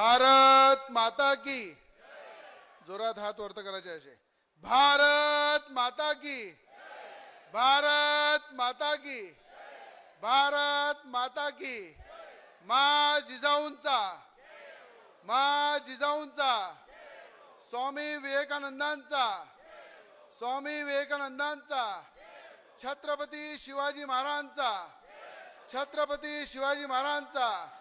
भारत माता की। जोरात हात वर्त करायचे असे. भारत माता की। भारत माता की। भारत माता की। मा जिजाऊंचा। मा जिजाऊंचा। स्वामी विवेकानंदांचा। स्वामी विवेकानंदांचा। छत्रपती शिवाजी महाराजांचा। छत्रपती शिवाजी महाराजांचा।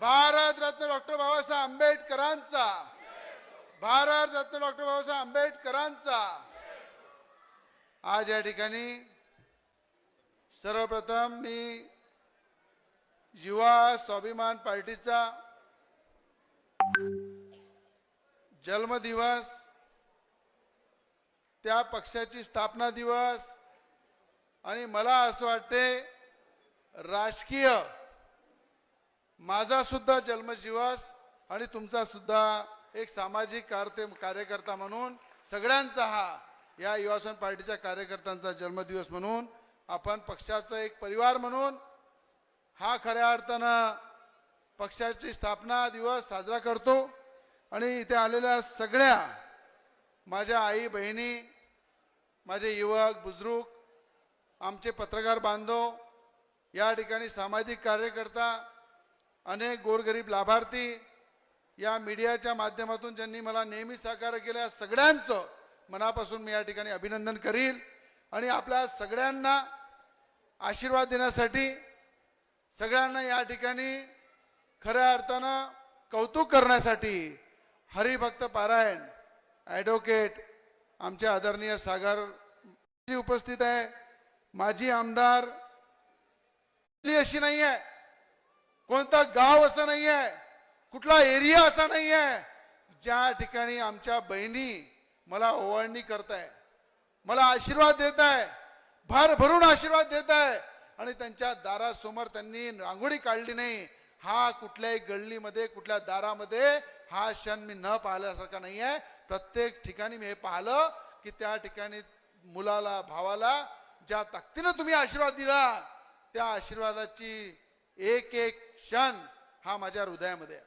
भारत रत्न डॉक्टर बाबासाहेब आंबेडकरांचा. भारत रत्न डॉक्टर बाबासाहेब आंबेडकरांचा. आज या ठिकाणी सर्वप्रथम मी युवा स्वाभिमान पार्टीचा जन्मदिवस त्या पक्षाची स्थापना दिवस आणि मला असं वाटते राजकीय माझा सुद्धा जन्मदिवस आणि तुमचा सुद्धा एक सामाजिक कार्य कार्यकर्ता म्हणून सगळ्यांचा हा या युवासन पार्टीच्या कार्यकर्त्यांचा जन्मदिवस म्हणून आपण पक्षाचा एक परिवार म्हणून हा खऱ्या अर्थानं पक्षाची स्थापना दिवस साजरा करतो. आणि इथे आलेल्या सगळ्या माझ्या आई बहिणी माझे युवक बुजुर्ग आमचे पत्रकार बांधव या ठिकाणी सामाजिक कार्यकर्ता अनेक गोरगरीब लाभार्थी या मीडियाच्या माध्यमातून ज्यांनी मला नेहमी सहकार्य केल्या सगळ्यांचं मनापासून मी या ठिकाणी अभिनंदन करील. आणि आपल्या सगळ्यांना आशीर्वाद देण्यासाठी सगळ्यांना या ठिकाणी खऱ्या अर्थानं कौतुक करण्यासाठी हरिभक्त पारायण ॲडव्होकेट आमचे आदरणीय सागर उपस्थित आहे. माजी आमदार अशी नाही आहे कोणता गाव असं नाही आहे कुठला एरिया असा नाही आहे ज्या ठिकाणी आमच्या बहिणी मला ओवाळणी करताय मला आशीर्वाद देत आहे भर भरून आशीर्वाद देत आहे आणि त्यांच्या दारासमोर त्यांनी रांगोळी काढली नाही हा कुठल्याही गल्लीमध्ये कुठल्या दारामध्ये हा क्षण मी न पाहिल्यासारखा नाही आहे प्रत्येक ठिकाणी मी हे पाहिलं की त्या ठिकाणी मुलाला भावाला ज्या ताकदीनं तुम्ही आशीर्वाद दिला त्या आशीर्वादाची एक एक क्षण हा माझ्या हृदयामध्ये आहे.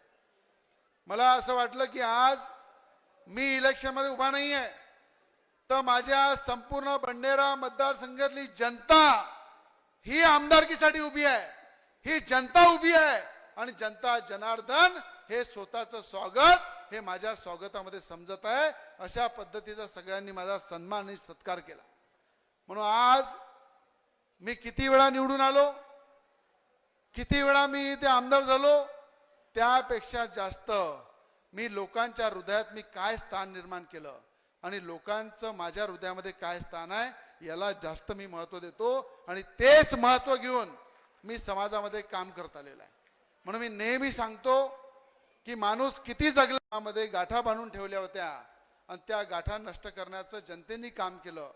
मला असं वाटलं की आज मी इलेक्शनमध्ये उभा नाही आहे तर माझ्या संपूर्ण बंडेरा मतदारसंघातली जनता ही आमदारकीसाठी उभी आहे. ही जनता उभी आहे. आणि जनता जनार्दन हे स्वतःचं स्वागत हे माझ्या स्वागतामध्ये समजत आहे. अशा पद्धतीचा सगळ्यांनी माझा सन्मान आणि सत्कार केला. म्हणून आज मी किती वेळा निवडून आलो? किती वेळा मी इथे आमदार झालो त्यापेक्षा जास्त मी लोकांच्या हृदयात मी काय स्थान निर्माण केलं आणि लोकांचं माझ्या हृदयामध्ये काय स्थान आहे याला जास्त मी महत्त्व देतो आणि तेच महत्त्व घेऊन मी समाजामध्ये काम करत आलेलं आहे. म्हणून मी नेहमी सांगतो की माणूस किती जगल्यामध्ये गाठा बांधून ठेवल्या होत्या आणि त्या गाठा नष्ट करण्याचं जनतेने काम केलं.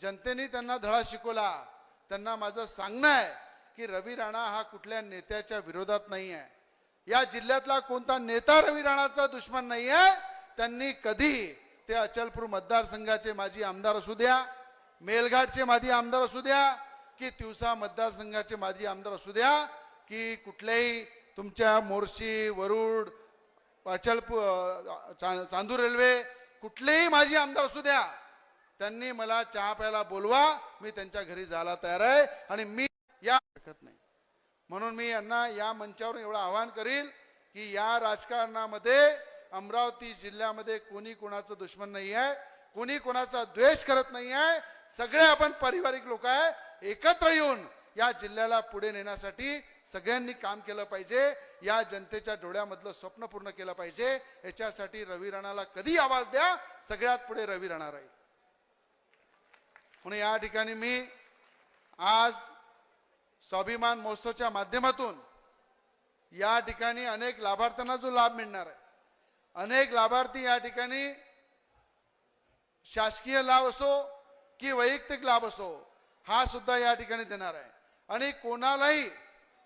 जनतेने त्यांना धडा शिकवला. त्यांना माझं सांगणं आहे की रवी राणा हा कुठल्या नेत्याच्या विरोधात नाही आहे. या जिल्ह्यातला कोणता नेता रवी राणाचा दुश्मन नाही आहे त्यांनी कधी ते अचलपूर मतदारसंघाचे माजी आमदार असू द्या मेलघाटचे माजी आमदार असू द्या की तिवसा मतदारसंघाचे माजी आमदार असू द्या की कुठल्याही तुमच्या मोर्शी वरुड अचलपूर चांदूर रेल्वे कुठलेही माजी आमदार असू द्या त्यांनी मला चहा प्यायला बोलवा मी त्यांच्या घरी जायला तयार आहे आणि मी या शकत नाही. म्हणून मी यांना या मंचावरून एवढं आवाहन करील की या राजकारणामध्ये अमरावती जिल्ह्यामध्ये कोणी कोणाचं दुश्मन नाही आहे कोणी कोणाचा द्वेष करत नाही आहे सगळे आपण पारिवारिक लोक आहे एकत्र येऊन या जिल्ह्याला पुढे नेण्यासाठी सगळ्यांनी काम केलं पाहिजे या जनतेच्या डोळ्यामधलं स्वप्न पूर्ण केलं पाहिजे याच्यासाठी रवी राणाला कधी आवाज द्या सगळ्यात पुढे रवी राणा राहील. म्हणून या ठिकाणी मी आज स्वाभिमान महोत्सवच्या माध्यमातून या ठिकाणी अनेक लाभार्थ्यांना जो लाभ मिळणार आहे. अनेक लाभार्थी या ठिकाणी शासकीय लाभ असो की वैयक्तिक लाभ असो हा सुद्धा या ठिकाणी देणार आहे. आणि कोणालाही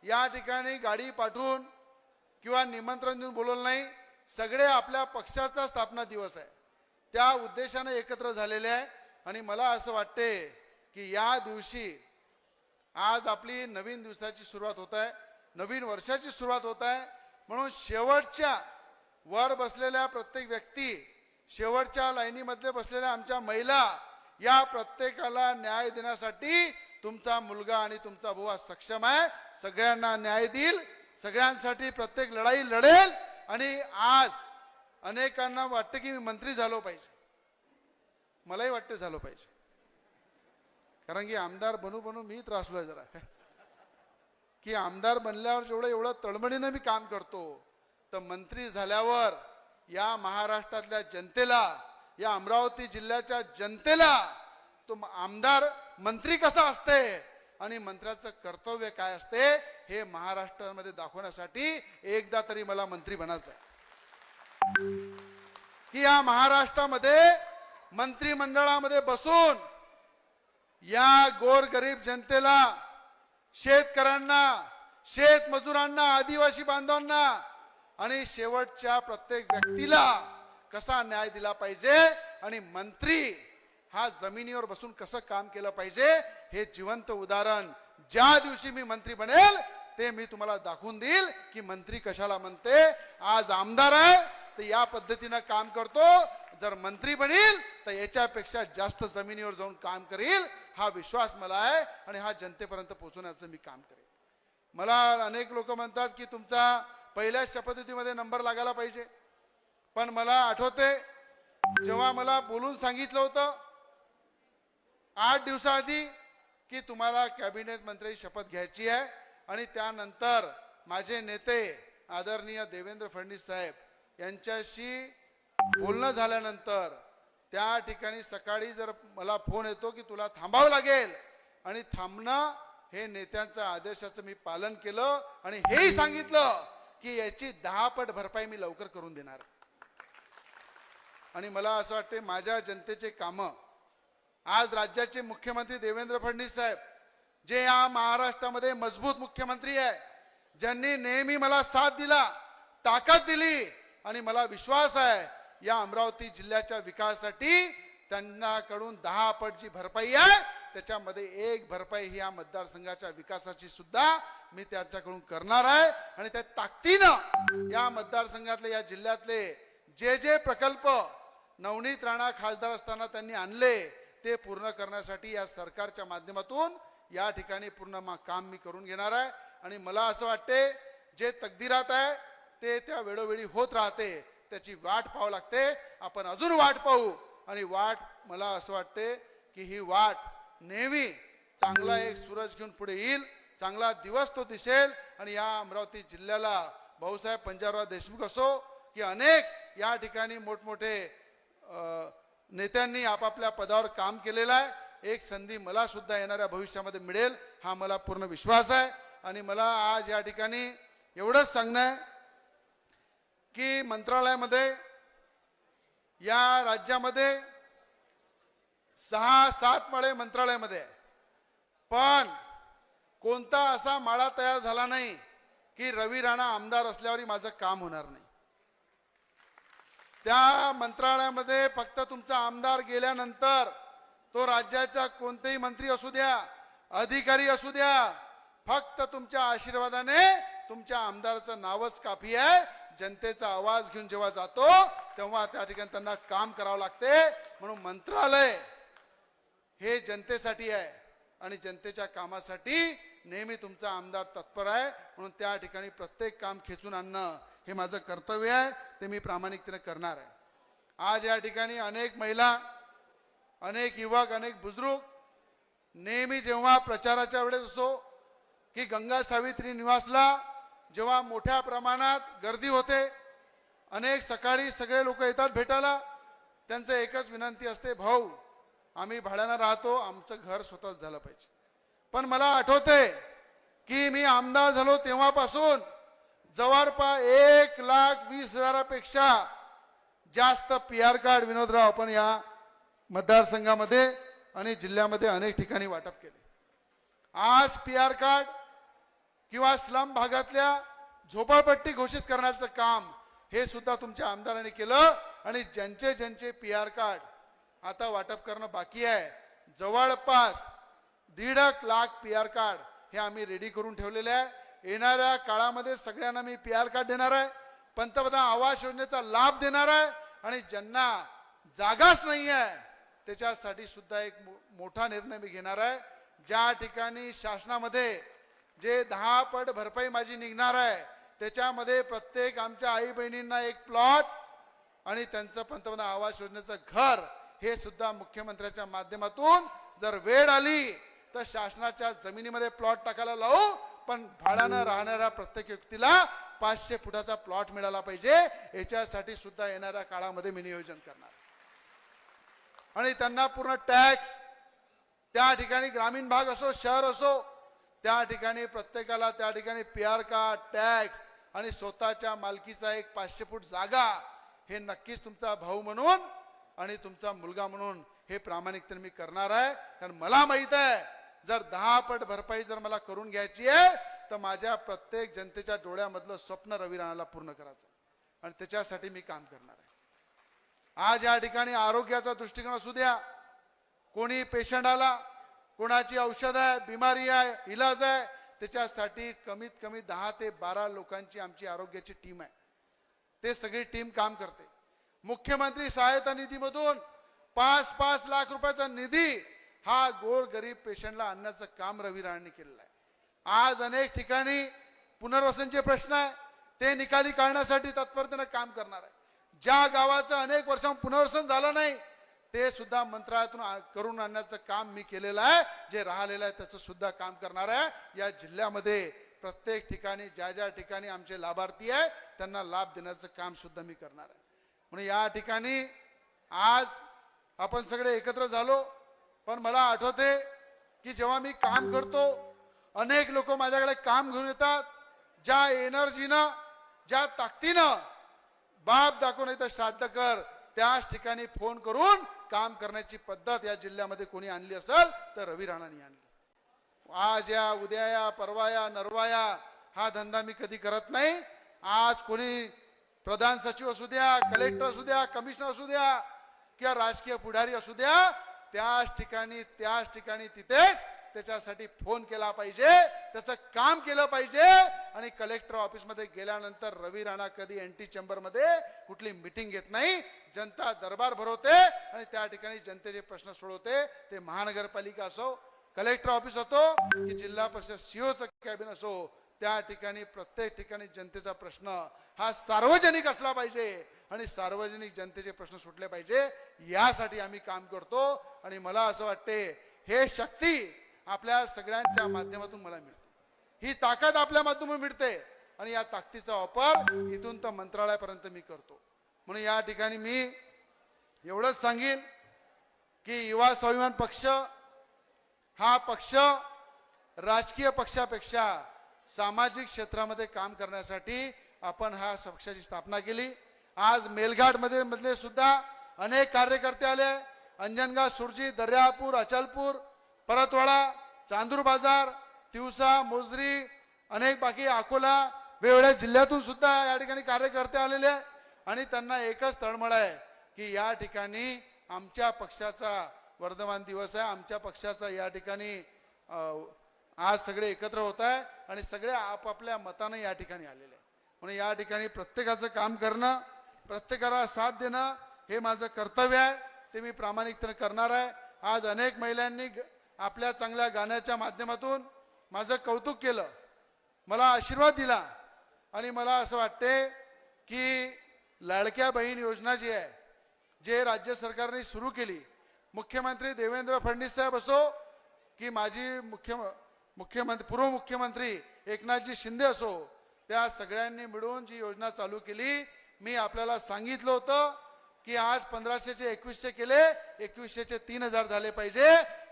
या ठिकाणी गाडी पाठवून किंवा निमंत्रण देऊन बोलवलं नाही सगळे आपल्या पक्षाचा स्थापना दिवस आहे. त्या उद्देशाने एकत्र झालेले आहे. आणि मला असं वाटते की या दिवशी आज आपली नवीन दिवसाची सुरुवात होत आहे. नवीन वर्षाची सुरुवात होत आहे. म्हणून शेवटच्या वर बसलेल्या प्रत्येक व्यक्ती शेवटच्या लाईनीमध्ये बसलेल्या आमच्या महिला या प्रत्येकाला न्याय देण्यासाठी तुमचा मुलगा आणि तुमचा भाऊ सक्षम आहे. सगळ्यांना न्याय देईल. सगळ्यांसाठी प्रत्येक लढाई लढेल. आणि आज अनेकांना वाटतं की मी मंत्री झालो पाहिजे. मलाही वाटतं झालो पाहिजे. कारण की आमदार बनू बनू मी त्रासलोय जरा. की आमदार बनल्यावर जेवढं एवढं तळमळीनं मी काम करतो तर मंत्री झाल्यावर या महाराष्ट्रातल्या जनतेला या अमरावती जिल्ह्याच्या जनतेला तो आमदार मंत्री कसा असते आणि मंत्र्याचं कर्तव्य काय असते हे महाराष्ट्रामध्ये दाखवण्यासाठी एकदा तरी मला मंत्री बनायचं आहे की या महाराष्ट्रामध्ये मंत्रिमंडळामध्ये बसून या गोरगरीब जनतेला शेतकऱ्यांना शेतमजुरांना आदिवासी बांधवांना आणि शेवटच्या प्रत्येक व्यक्तीला कसा न्याय दिला पाहिजे आणि मंत्री हा जमिनीवर बसून कसं काम केलं पाहिजे हे जिवंत उदाहरण ज्या दिवशी मी मंत्री बनेल ते मी तुम्हाला दाखवून देईल की मंत्री कशाला म्हणते. आज आमदार आहे तर या पद्धतीनं काम करतो. जर मंत्री बनील तर याच्यापेक्षा जास्त जमिनीवर जाऊन काम करील. हा विश्वास मला आहे आणि हा जनतेपर्यंत पोहोचवण्याचं मी काम करेन. मला अनेक लोक म्हणतात की तुमचा पहिल्या शपथविधीमध्ये नंबर लागायला पाहिजे. पण मला आठवते जेव्हा मला बोलून सांगितलं होतं आठ दिवसाआधी की तुम्हाला कॅबिनेट मंत्री शपथ घ्यायची आहे आणि त्यानंतर माझे नेते आदरणीय देवेंद्र फडणवीस साहेब यांच्याशी बोलणं झाल्यानंतर त्या ठिकाणी सकाळी जर मला फोन येतो की तुला थांबावं लागेल आणि थांबणं हे नेत्यांच्या आदेशाचं मी पालन केलं आणि हेही सांगितलं की याची दहा पट भरपाई मी लवकर करून देणार. आणि मला असं वाटते माझ्या जनतेचे कामं आज राज्याचे मुख्यमंत्री देवेंद्र फडणवीस साहेब जे या महाराष्ट्रामध्ये मजबूत मुख्यमंत्री आहे ज्यांनी नेहमी मला साथ दिला ताकद दिली आणि मला विश्वास आहे या अमरावती जिल्ह्याच्या विकासासाठी त्यांनाकडून दहा पट जी भरपाई आहे त्याच्यामध्ये एक भरपाई ही या मतदारसंघाच्या विकासाची सुद्धा मी त्याच्याकडून करणार आहे. आणि त्या ताकदीनं या मतदारसंघातले या जिल्ह्यातले जे जे प्रकल्प नवनीत राणा खासदार असताना त्यांनी आणले ते पूर्ण करण्यासाठी या सरकारच्या माध्यमातून या ठिकाणी पूर्ण काम मी करून घेणार आहे. आणि मला असं वाटते जे तकदीरात आहे ते त्या वेळोवेळी होत राहते. त्याची वाट पाहावं लागते. आपण अजून वाट पाहू. आणि वाट मला असं वाटते की ही वाट नेहमी चांगला एक सूरज घेऊन पुढे येईल. चांगला दिवस तो दिसेल. आणि या अमरावती जिल्ह्याला भाऊसाहेब पंजाबराव देशमुख असो की अनेक या ठिकाणी मोठमोठे नेत्यांनी आपापल्या पदावर काम केलेलं आहे. एक संधी मला सुद्धा येणाऱ्या भविष्यामध्ये मिळेल. हा मला पूर्ण विश्वास आहे. आणि मला आज या ठिकाणी एवढंच सांगणं आहे की मंत्रालयामध्ये या राज्यामध्ये सहा सात माळे मंत्रालयामध्ये. पण कोणता असा माळा तयार झाला नाही की रवी राणा आमदार असल्यावरही माझं काम होणार नाही. त्या मंत्रालयामध्ये फक्त तुमचा आमदार गेल्यानंतर तो राज्याचा कोणतेही मंत्री असू द्या अधिकारी असू द्या फक्त तुमच्या आशीर्वादाने तुमच्या आमदाराचं नावच काफी आहे. जनतेचा आवाज घेऊन जेव्हा जातो तेव्हा त्या ठिकाणी त्यांना काम करावं लागते. म्हणून मंत्रालय हे जनतेसाठी आहे. आणि जनतेच्या कामासाठी नेहमी तुमचा आमदार तत्पर आहे. म्हणून त्या ठिकाणी प्रत्येक काम खेचून आणणं हे माझं कर्तव्य आहे. ते मी प्रामाणिकतेने करणार आहे. आज या ठिकाणी अनेक महिला अनेक युवक अनेक बुजुर्ग नेहमी जेव्हा प्रचाराच्या वेळेस असो की गंगा सावित्री निवासला जेव्हा मोठ्या प्रमाणात गर्दी होते अनेक सकाळी सगळे लोक येतात भेटायला. त्यांचं एकच विनंती असते भाऊ आम्ही भाड्यानं राहतो आमचं घर स्वतःच झालं पाहिजे. पण मला आठवते की मी आमदार झालो तेव्हापासून जवळपास एक लाख वीस हजारापेक्षा जास्त पी आर कार्ड विनोदराव आपण या मतदारसंघामध्ये आणि जिल्ह्यामध्ये अनेक ठिकाणी वाटप केले. आज पी आर कार्ड किंवा स्लम भागातल्या झोपडपट्टी घोषित करण्याचं काम हे सुद्धा तुमच्या आमदारांनी केलं आणि ज्यांचे ज्यांचे पी आर कार्ड आता वाटप करणं बाकी आहे जवळपास दीड लाख पी आर कार्ड हे आम्ही रेडी करून ठेवलेले आहे. येणाऱ्या काळामध्ये सगळ्यांना मी पी आर कार्ड देणार आहे. पंतप्रधान आवास योजनेचा लाभ देणार आहे आणि ज्यांना जागाच नाही आहे त्याच्यासाठी सुद्धा एक मो- मोठा निर्णय मी घेणार आहे. ज्या ठिकाणी शासनामध्ये जे दहा पट भरपाई माझी निघणार आहे त्याच्यामध्ये प्रत्येक आमच्या आई बहिणींना एक प्लॉट आणि त्यांचं पंतप्रधान आवास योजनेचं घर हे सुद्धा मुख्यमंत्र्याच्या माध्यमातून जर वेळ आली तर शासनाच्या जमिनीमध्ये प्लॉट टाकायला लावू पण भाड्यानं राहणाऱ्या प्रत्येक व्यक्तीला पाचशे फुटाचा प्लॉट मिळाला पाहिजे. याच्यासाठी सुद्धा येणाऱ्या काळामध्ये मी नियोजन करणार. आणि त्यांना पूर्ण टॅक्स त्या ठिकाणी ग्रामीण भाग असो शहर असो त्या ठिकाणी प्रत्येकाला त्या ठिकाणी पी आर कार्ड टॅक्स आणि स्वतःच्या मालकीचा एक पाचशे फूट जागा हे नक्कीच तुमचा भाऊ म्हणून आणि तुमचा मुलगा म्हणून हे प्रामाणिकतेने मी करणार आहे. कारण मला माहीत आहे जर दहा पट भरपाई जर मला करून घ्यायची आहे तर माझ्या प्रत्येक जनतेच्या डोळ्यामधलं स्वप्न रवी राणाला पूर्ण करायचं आणि त्याच्यासाठी मी काम करणार आहे. आज या ठिकाणी आरोग्याचा दृष्टिकोन असू द्या. कोणी पेशंट आला कोणाची औषध आहे बिमारी आहे इलाज आहे त्याच्यासाठी कमीत कमी दहा ते बारा लोकांची आमची आरोग्याची टीम आहे. ते सगळी टीम काम करते. मुख्यमंत्री सहायता निधीमधून पाच पाच लाख रुपयाचा निधी हा गोर गरीब पेशंटला आणण्याचं काम रवी राणांनी केलेलं आहे. आज अनेक ठिकाणी पुनर्वसनचे प्रश्न आहे. ते निकाली काढण्यासाठी तत्परतेनं काम करणार आहे. ज्या गावाचं अनेक वर्षां पुनर्वसन झालं नाही ते सुद्धा मंत्रालयातून करून आणण्याचं काम मी केलेलं आहे. जे राहिलेलं आहे त्याचं सुद्धा काम करणार आहे. या जिल्ह्यामध्ये प्रत्येक ठिकाणी ज्या ज्या ठिकाणी आमचे लाभार्थी आहे त्यांना लाभ देण्याचं काम सुद्धा मी करणार आहे. म्हणून या ठिकाणी आज आपण सगळे एकत्र झालो पण मला आठवते की जेव्हा मी काम करतो अनेक लोक माझ्याकडे काम घेऊन येतात. ज्या एनर्जीनं ज्या ताकदीनं बाप दाखवून येतं श्राद्ध कर त्याच ठिकाणी फोन करून काम करण्याची पद्धत या जिल्ह्यामध्ये कोणी आणली असेल तर रवी राणांनी आणली. आज या उद्या या परवा या हा धंदा मी कधी करत नाही. आज कोणी प्रधान सचिव असू द्या कलेक्टर असू द्या कमिशनर असू द्या किंवा राजकीय पुढारी असू द्या त्याच ठिकाणी त्याच ठिकाणी तिथेच त्याच्यासाठी फोन केला पाहिजे त्याचं काम केलं पाहिजे. आणि कलेक्टर ऑफिसमध्ये गेल्यानंतर रवी राणा कधी एंटी चेंबरमध्ये कुठली मिटिंग घेत नाही जनता दरबार भरवते आणि त्या ठिकाणी जनतेचे प्रश्न सोडवते. ते महानगरपालिका असो कलेक्टर ऑफिस असो की जिल्हा परिषद सीओचं कॅबिन असो त्या ठिकाणी प्रत्येक ठिकाणी जनतेचा प्रश्न हा सार्वजनिक असला पाहिजे. आणि सार्वजनिक जनतेचे प्रश्न सुटले पाहिजे यासाठी आम्ही काम करतो. आणि मला असं वाटते हे शक्ती आपल्या सगळ्यांच्या माध्यमातून मला मिळते. ही ताकद आपल्या माध्यमातून मिळते आणि या ताकदीचा वापर इथून तर मंत्रालयापर्यंत मी करतो. म्हणून या ठिकाणी मी एवढंच सांगेन की युवा स्वाभिमान पक्ष हा पक्ष राजकीय पक्षापेक्षा सामाजिक क्षेत्रामध्ये काम करण्यासाठी आपण हा पक्षाची स्थापना केली. आज मेलघाटमध्ये मधले सुद्धा अनेक कार्यकर्ते आले. अंजनगाव सुरजी दर्यापूर अचलपूर परतवाडा चांदूर बाजार तिवसा मोजरी अनेक बाकी अकोला वेगवेगळ्या जिल्ह्यातून सुद्धा या ठिकाणी कार्यकर्ते आलेले आहे आणि त्यांना एकच तळमळ आहे की या ठिकाणी आमच्या पक्षाचा वर्धमान दिवस आहे. आमच्या पक्षाचा या ठिकाणी आज सगळे एकत्र होत आहे आणि सगळे आपापल्या मतानं या ठिकाणी आलेले आहे म्हणून या ठिकाणी प्रत्येकाचं काम करणं प्रत्येकाला साथ देणं हे माझं कर्तव्य आहे. ते मी प्रामाणिकतेनं करणार आहे. आज अनेक महिलांनी आपल्या चांगल्या गाण्याच्या माध्यमातून माझं कौतुक केलं. मला आशीर्वाद दिला. आणि मला असं वाटते की लाडक्या बहीण योजना जी आहे जे राज्य सरकारने सुरू केली मुख्यमंत्री देवेंद्र फडणवीस साहेब असो की माजी मुख्य मुख्यमंत्री पूर्व मुख्यमंत्री एकनाथजी शिंदे असो त्या सगळ्यांनी मिळून जी योजना चालू केली मी आपल्याला सांगितलं होतं. की आज पंधराशेचे एकवीसशे केले एकवीसशेचे तीन हजार झाले पाहिजे.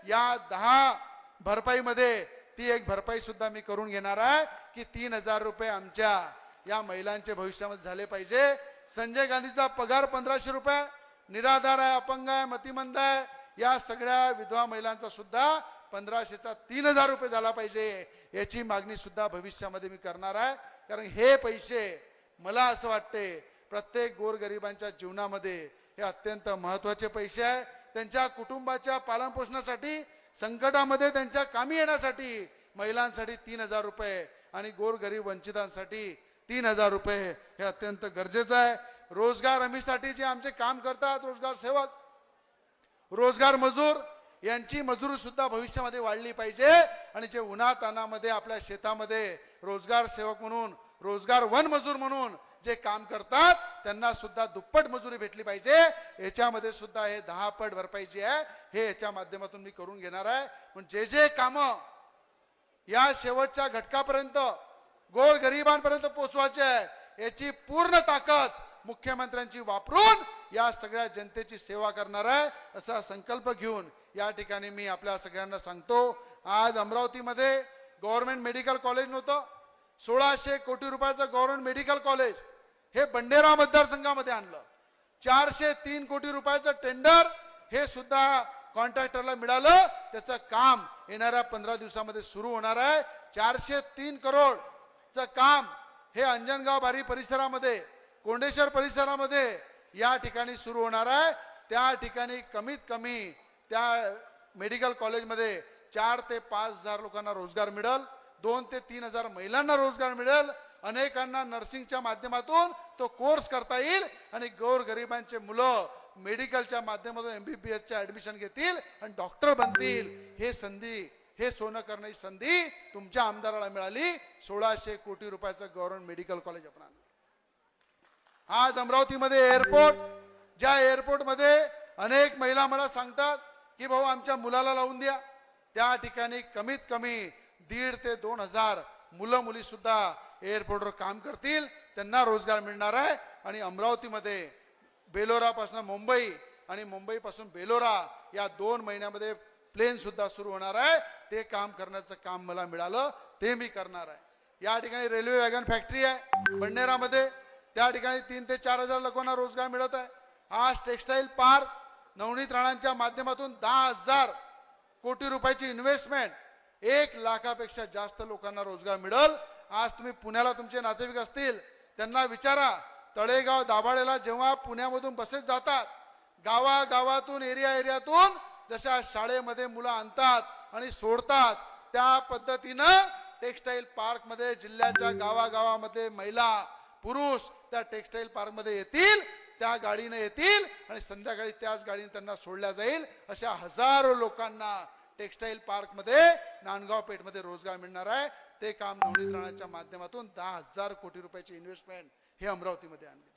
या दहा भरपाईमध्ये ती एक भरपाई सुद्धा मी करून घेणार आहे की तीन हजार रुपये आमच्या या महिलांचे भविष्यामध्ये झाले पाहिजे. संजय गांधीचा पगार पंधराशे रुपये निराधार आहे अपंग आहे मतिमंद आहे या सगळ्या विधवा महिलांचा सुद्धा पंधराशेचा तीन हजार रुपये झाला पाहिजे याची मागणी सुद्धा भविष्यामध्ये मी करणार आहे. कारण हे पैसे मला असं वाटते प्रत्येक गोरगरिबांच्या जीवनामध्ये हे अत्यंत महत्त्वाचे पैसे आहे. त्यांच्या कुटुंबाच्या पालनपोषणासाठी संकटामध्ये त्यांच्या कामी येण्यासाठी महिलांसाठी तीन हजार रुपये आणि गोरगरीब वंचितांसाठी तीन हजार रुपये हे अत्यंत गरजेचं आहे. रोजगार हमीसाठी जे आमचे काम करतात रोजगार सेवक रोजगार मजूर यांची मजुरी सुद्धा भविष्यामध्ये वाढली पाहिजे. आणि जे उन्हातानामध्ये आपल्या शेतामध्ये रोजगार सेवक म्हणून रोजगार वन मजूर म्हणून जे काम करतात त्यांना सुद्धा दुप्पट मजुरी भेटली पाहिजे. याच्यामध्ये सुद्धा हे दहा पट भरपाई जी आहे. हे याच्या माध्यमातून मी करून घेणार आहे. पण जे जे कामं या शेवटच्या घटकापर्यंत गोर गरिबांपर्यंत पोचवायचे आहे याची पूर्ण ताकद मुख्यमंत्र्यांची वापरून या सगळ्या जनतेची सेवा करणार आहे असा संकल्प घेऊन या ठिकाणी मी आपल्या सगळ्यांना सांगतो. आज अमरावतीमध्ये गव्हर्नमेंट मेडिकल कॉलेज नव्हतं. सोळाशे कोटी रुपयाचं गव्हर्नमेंट मेडिकल कॉलेज हे बंडेरा मतदारसंघामध्ये आणलं. चारशे तीन कोटी रुपयाचं टेंडर हे सुद्धा कॉन्ट्रॅक्टरला मिळालं. त्याचं काम येणाऱ्या पंधरा दिवसामध्ये सुरू होणार आहे. चारशे तीन करोडचं काम हे अंजनगाव बारी परिसरामध्ये कोंडेश्वर परिसरामध्ये या ठिकाणी सुरू होणार आहे. त्या ठिकाणी कमीत कमी त्या मेडिकल कॉलेजमध्ये चार ते पाच हजार लोकांना रोजगार मिळेल. दोन ते तीन हजार महिलांना रोजगार मिळेल. अनेकांना नर्सिंगच्या माध्यमातून तो कोर्स करता येईल आणि गोरगरिबांचे मुलं मेडिकलच्या माध्यमातून एमबीबीएसच्या ऍडमिशन घेतील आणि डॉक्टर बनतील. हे संधी हे सोनं करण्याची संधी तुमच्या आमदाराला मिळाली. सोळाशे कोटी रुपयाचं गव्हर्नमेंट मेडिकल कॉलेज आपण आज अमरावतीमध्ये एअरपोर्ट ज्या एअरपोर्टमध्ये अनेक महिला मला सांगतात की भाऊ आमच्या मुलाला लावून द्या. त्या ठिकाणी कमीत कमी दीड ते दोन हजार मुलं मुली सुद्धा एअरपोर्टवर काम करतील त्यांना रोजगार मिळणार आहे. आणि अमरावतीमध्ये बेलोरापासून मुंबई आणि मुंबईपासून बेलोरा या दोन महिन्यामध्ये प्लेन सुद्धा सुरू होणार आहे. ते काम करण्याचं काम मला मिळालं ते मी करणार आहे. या ठिकाणी रेल्वे वॅगन फॅक्टरी आहे बंडेरामध्ये. त्या ठिकाणी तीन ते चार हजार लोकांना रोजगार मिळत आहे. आज टेक्सटाईल पार्क नवनीत राणांच्या माध्यमातून दहा हजार कोटी रुपयाची इन्व्हेस्टमेंट एक लाखापेक्षा जास्त लोकांना रोजगार मिळेल. आज तुम्ही पुण्याला तुमचे नातेवाईक असतील त्यांना विचारा. तळेगाव दाभाडेला जेव्हा पुण्यामधून बसेस जातात गावागावातून एरिया एरियातून जशा शाळेमध्ये मुलं आणतात आणि सोडतात त्या पद्धतीनं टेक्सटाईल पार्कमध्ये जिल्ह्याच्या गावागावामध्ये महिला पुरुष त्या टेक्सटाईल पार्कमध्ये येतील त्या गाडीने येतील आणि संध्याकाळी त्याच गाडीने त्यांना सोडल्या जाईल अशा हजारो लोकांना टेक्सटाईल पार्कमध्ये नांदगाव पेठमध्ये रोजगार मिळणार आहे. ते काम नवनीत राणाच्या माध्यमातून दहा हजार कोटी रुपयाची इन्व्हेस्टमेंट हे अमरावतीमध्ये आणली.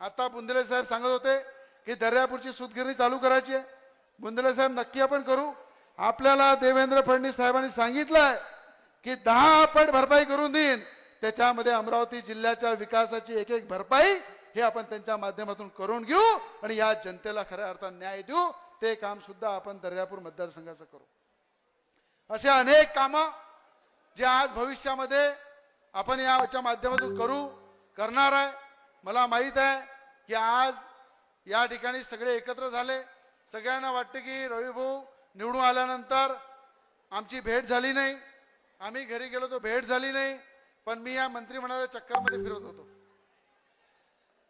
आता बुंदले साहेब सांगत होते की दर्यापूरची सुतगिरणी चालू करायची आहे. बुंदले साहेब नक्की आपण करू. आपल्याला देवेंद्र फडणवीस साहेबांनी सांगितलंय की दहा पट भरपाई करून देईन. त्याच्यामध्ये अमरावती जिल्ह्याच्या विकासाची एक एक भरपाई हे आपण त्यांच्या माध्यमातून करून घेऊ आणि या जनतेला खऱ्या अर्थात न्याय देऊ. ते काम सुद्धा आपण दर्यापूर मतदारसंघाचं करू. असे अनेक कामं जे आज भविष्यामध्ये आपण याच्या माध्यमातून करू करणार आहे. मला माहीत आहे की आज या ठिकाणी सगळे एकत्र झाले. सगळ्यांना वाटते की रविभाऊ निवडून आल्यानंतर आमची भेट झाली नाही. आम्ही घरी गेलो तर भेट झाली नाही. पण मी या मंत्रिमंडळाच्या चक्करमध्ये फिरत होतो.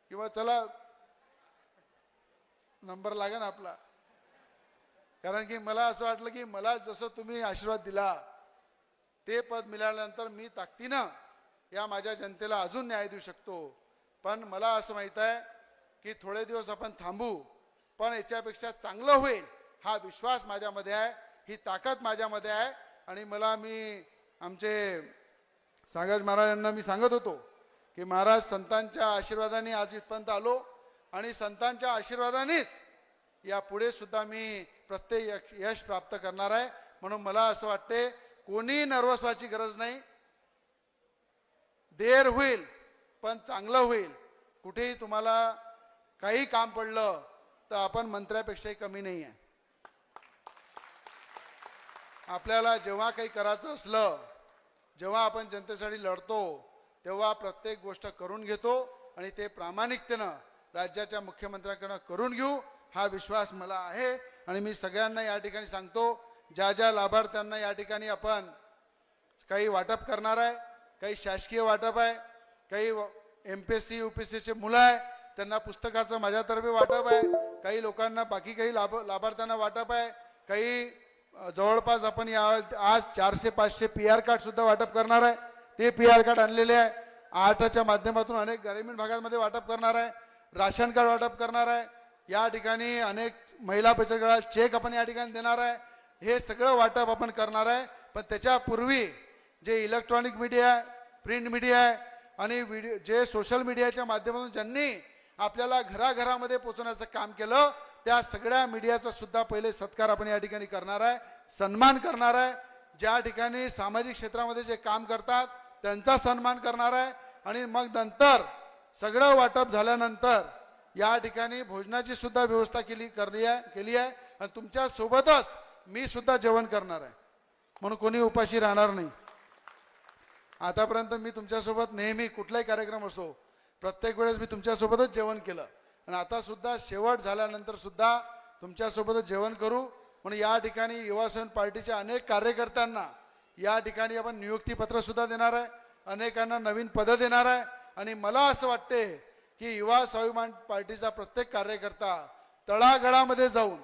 किंवा चला नंबर लागा ना आपला. कारण की मला असं वाटलं की मला जसं तुम्ही आशीर्वाद दिला ते पद मिळाल्यानंतर मी ताकदीनं या माझ्या जनतेला अजून न्याय देऊ शकतो. पण मला असं माहीत आहे की थोडे दिवस आपण थांबू पण याच्यापेक्षा चांगलं होईल हा विश्वास माझ्यामध्ये आहे ही ताकद माझ्यामध्ये आहे. आणि मला मी आमचे सागर महाराजांना मी सांगत होतो की महाराज संतांच्या आशीर्वादाने आज इथपर्यंत आलो आणि संतांच्या आशीर्वादानेच या पुढे सुद्धा मी प्रत्येक यश- यश प्राप्त करणार आहे. म्हणून मला असं वाटते कोणी नर्वस व्हायची गरज नाही. देर होईल पण चांगलं होईल. कुठेही तुम्हाला काही काम पडलं तर आपण मंत्र्यापेक्षाही कमी नाही आहे. आपल्याला जेव्हा काही करायचं असलं जेव्हा आपण जनतेसाठी लढतो तेव्हा प्रत्येक गोष्ट करून घेतो आणि ते प्रामाणिकतेनं राज्याच्या मुख्यमंत्र्यांकडनं करून घेऊ हा विश्वास मला आहे. आणि मी सगळ्यांना या ठिकाणी सांगतो ज्या ज्या लाभार्थ्यांना या ठिकाणी आपण काही वाटप करणार आहे काही शासकीय वाटप आहे काही M P S C U P S सीचे मुलं आहे त्यांना पुस्तकाचं माझ्यातर्फे वाटप आहे काही लोकांना बाकी काही लाभ लाभार्थ्यांना वाटप आहे काही जवळपास आपण या आज चारशे पाचशे पी आर कार्ड सुद्धा वाटप करणार आहे. ते पी आर कार्ड आणलेले आहे. आर्टच्या माध्यमातून अनेक ग्रामीण भागामध्ये वाटप करणार आहे. राशन कार्ड वाटप करणार आहे. या ठिकाणी अनेक महिला बचत गटाला चेक आपण या ठिकाणी देणार आहे. हे सगळं वाटप आपण करणार आहे. पण त्याच्यापूर्वी जे इलेक्ट्रॉनिक मीडिया आहे प्रिंट मीडिया आहे आणि व्हिडिओ जे सोशल मीडियाच्या माध्यमातून ज्यांनी आपल्याला घराघरामध्ये पोहोचवण्याचं काम केलं त्या सगळ्या मीडियाचा सुद्धा पहिले सत्कार आपण या ठिकाणी करणार आहे. सन्मान करणार आहे. ज्या ठिकाणी सामाजिक क्षेत्रामध्ये जे काम करतात त्यांचा सन्मान करणार आहे. आणि मग नंतर सगळं वाटप झाल्यानंतर या ठिकाणी भोजनाची सुद्धा व्यवस्था केली करली आहे केली आहे. आणि तुमच्यासोबतच मी सुद्धा जेवण करणार आहे. म्हणून कोणी उपाशी राहणार नाही. आतापर्यंत मी तुमच्यासोबत नेहमी कुठलाही कार्यक्रम असो प्रत्येक वेळेस मी तुमच्यासोबतच जेवण केलं. आणि आता सुद्धा शेवट झाल्यानंतर सुद्धा तुमच्यासोबतच जेवण करू. म्हणून या ठिकाणी युवा पार्टीच्या अनेक कार्यकर्त्यांना या ठिकाणी आपण नियुक्तीपत्र सुद्धा देणार आहे. अनेकांना नवीन पदं देणार आहे. आणि मला असं वाटते की युवा स्वाभिमान पार्टीचा प्रत्येक कार्यकर्ता तळागळामध्ये जाऊन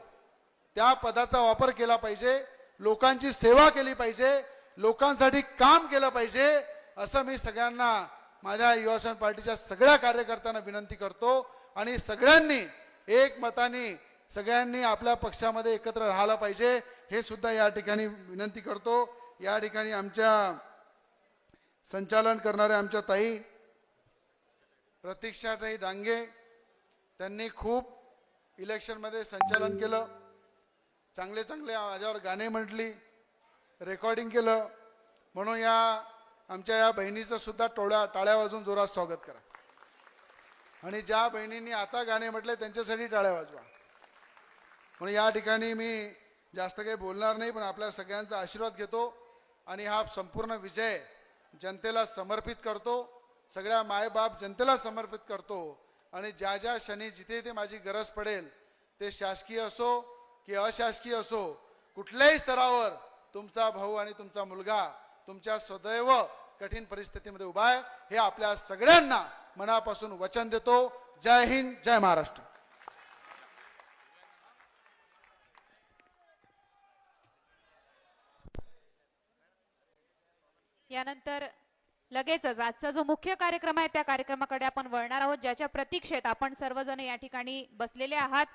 त्या पदाचा वापर केला पाहिजे लोकांची सेवा केली पाहिजे लोकांसाठी काम केलं पाहिजे असं मी सगळ्यांना माझ्या युवासेना पार्टीच्या सगळ्या कार्यकर्त्यांना विनंती करतो. आणि सगळ्यांनी एक मताने सगळ्यांनी आपल्या पक्षामध्ये एकत्र राहायला पाहिजे हे सुद्धा या ठिकाणी विनंती करतो. या ठिकाणी आमच्या संचालन करणाऱ्या आमच्या ताई प्रतीक्षाताई डांगे त्यांनी खूप इलेक्शनमध्ये संचालन केलं. चांगले चांगले माझ्यावर गाणे म्हटली रेकॉर्डिंग केलं. म्हणून या आमच्या या बहिणीचं सुद्धा टोळ्या टाळ्या वाजून जोरात स्वागत करा. आणि ज्या बहिणींनी आता गाणे म्हटले त्यांच्यासाठी टाळ्या वाजवा. म्हणून या ठिकाणी मी जास्त काही बोलणार नाही पण आपल्या सगळ्यांचा आशीर्वाद घेतो. आणि हा संपूर्ण विजय जनतेला समर्पित करतो. सगळ्या मायबाप जनतेला समर्पित करतो. आणि ज्या ज्या क्षणी जिथे ते माझी गरज पडेल ते शासकीय असो की अशासकीय असो कुठल्याही स्तरावर तुमचा भाऊ आणि तुमचा मुलगा तुमच्या सदैव कठीण परिस्थितीमध्ये उभा आहे हे आपल्या सगळ्यांना मनापासून वचन देतो. जय हिंद जय महाराष्ट्र. यानंतर लगेचच आजचा जो मुख्य कार्यक्रम आहे त्या कार्यक्रमाकडे आपण वळणार आहोत ज्याच्या प्रतीक्षेत आपण सर्वजण या ठिकाणी बसलेले आहात.